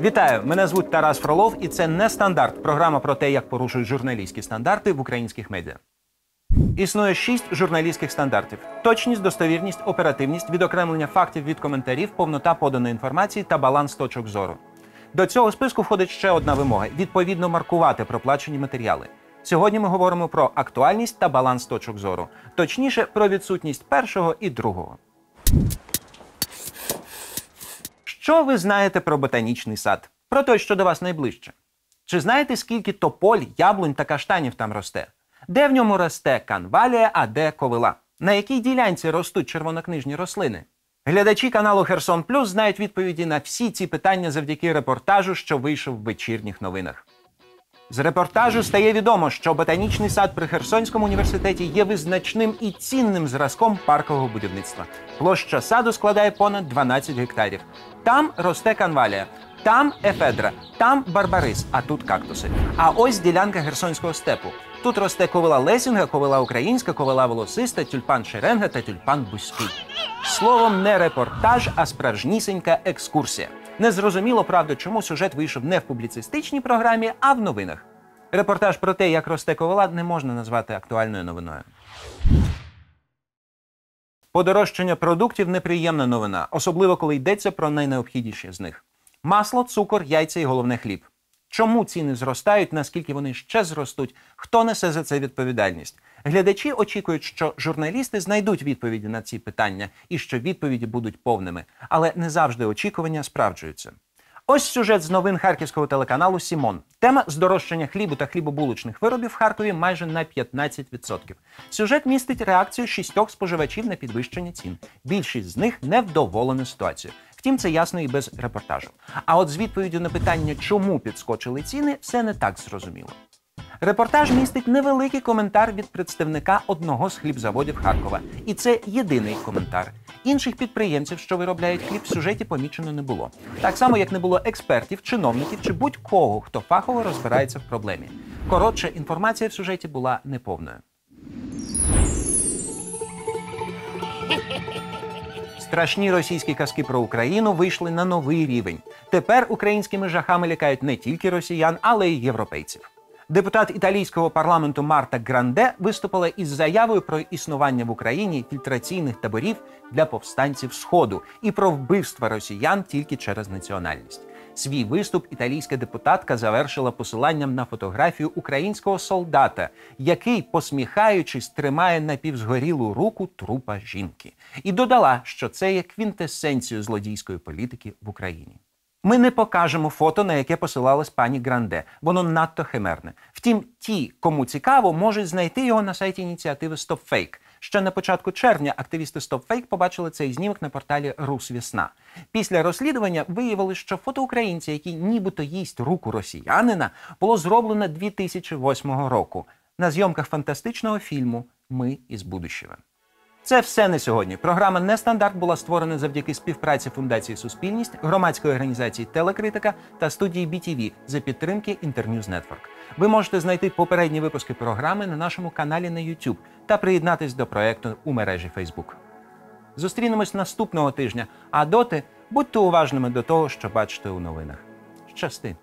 Вітаю! Мене звуть Тарас Фролов, і це не стандарт. Програма про те, як порушують журналістські стандарти в українських медіа. Існує шість журналістських стандартів: точність, достовірність, оперативність, відокремлення фактів від коментарів, повнота поданої інформації та баланс точок зору. До цього списку входить ще одна вимога: відповідно маркувати проплачені матеріали. Сьогодні ми говоримо про актуальність та баланс точок зору, точніше про відсутність першого і другого. Що ви знаєте про ботанічний сад? Про той, що до вас найближче. Чи знаєте, скільки тополь, яблунь та каштанів там росте? Де в ньому росте канвалія, а де ковила? На якій ділянці ростуть червонокнижні рослини? Глядачі каналу Херсон Плюс знають відповіді на всі ці питання завдяки репортажу, що вийшов в вечірніх новинах. З репортажу стає відомо, що ботанічний сад при Херсонському університеті є визначним і цінним зразком паркового будівництва. Площа саду складає понад 12 гектарів. Там росте канвалія, там ефедра, там барбарис, а тут кактуси. А ось ділянка Херсонського степу. Тут росте ковила лесінга, ковила українська, ковила волосиста, тюльпан шеренга та тюльпан бузький. Словом, не репортаж, а справжнісінька екскурсія. Незрозуміло, правда, чому сюжет вийшов не в публіцистичній програмі, а в новинах. Репортаж про те, як росте ковала, не можна назвати актуальною новиною. Подорожчання продуктів неприємна новина, особливо коли йдеться про найнеобхідніші з них: масло, цукор, яйця і головне хліб. Чому ціни зростають, наскільки вони ще зростуть? Хто несе за це відповідальність? Глядачі очікують, що журналісти знайдуть відповіді на ці питання і що відповіді будуть повними, але не завжди очікування справджуються. Ось сюжет з новин харківського телеканалу Сімон. Тема здорожчання хлібу та хлібобулочних виробів в Харкові майже на 15%. Сюжет містить реакцію шістьох споживачів на підвищення цін. Більшість з них невдоволена ситуацією. Втім, це ясно і без репортажу. А от з відповіддю на питання, чому підскочили ціни, все не так зрозуміло. Репортаж містить невеликий коментар від представника одного з хлібзаводів Харкова. І це єдиний коментар. Інших підприємців, що виробляють хліб, в сюжеті помічено не було. Так само, як не було експертів, чиновників чи будь-кого, хто фахово розбирається в проблемі. Коротше, інформація в сюжеті була неповною. Страшні російські казки про Україну вийшли на новий рівень. Тепер українськими жахами лякають не тільки росіян, але й європейців. Депутат італійського парламенту Марта Гранде виступила із заявою про існування в Україні фільтраційних таборів для повстанців Сходу і про вбивства росіян тільки через національність. Свій виступ італійська депутатка завершила посиланням на фотографію українського солдата, який, посміхаючись, тримає напівзгорілу руку трупа жінки, і додала, що це є квінтесенцією злодійської політики в Україні. Ми не покажемо фото, на яке посилалась пані Гранде. Воно надто химерне. Втім, ті, кому цікаво, можуть знайти його на сайті ініціативи StopFake. Ще на початку червня активісти StopFake побачили цей знімок на порталі Русвісна. Після розслідування виявили, що фото українця, який нібито їсть руку росіянина, було зроблено 2008 року на зйомках фантастичного фільму Ми із будущого. Це все на сьогодні. Програма Нестандарт була створена завдяки співпраці Фундації Суспільність, громадської організації Телекритика та студії BTV за підтримки Інтерньюз Network. Ви можете знайти попередні випуски програми на нашому каналі на YouTube та приєднатись до проекту у мережі Facebook. Зустрінемось наступного тижня. А доти будьте уважними до того, що бачите у новинах. Щасти!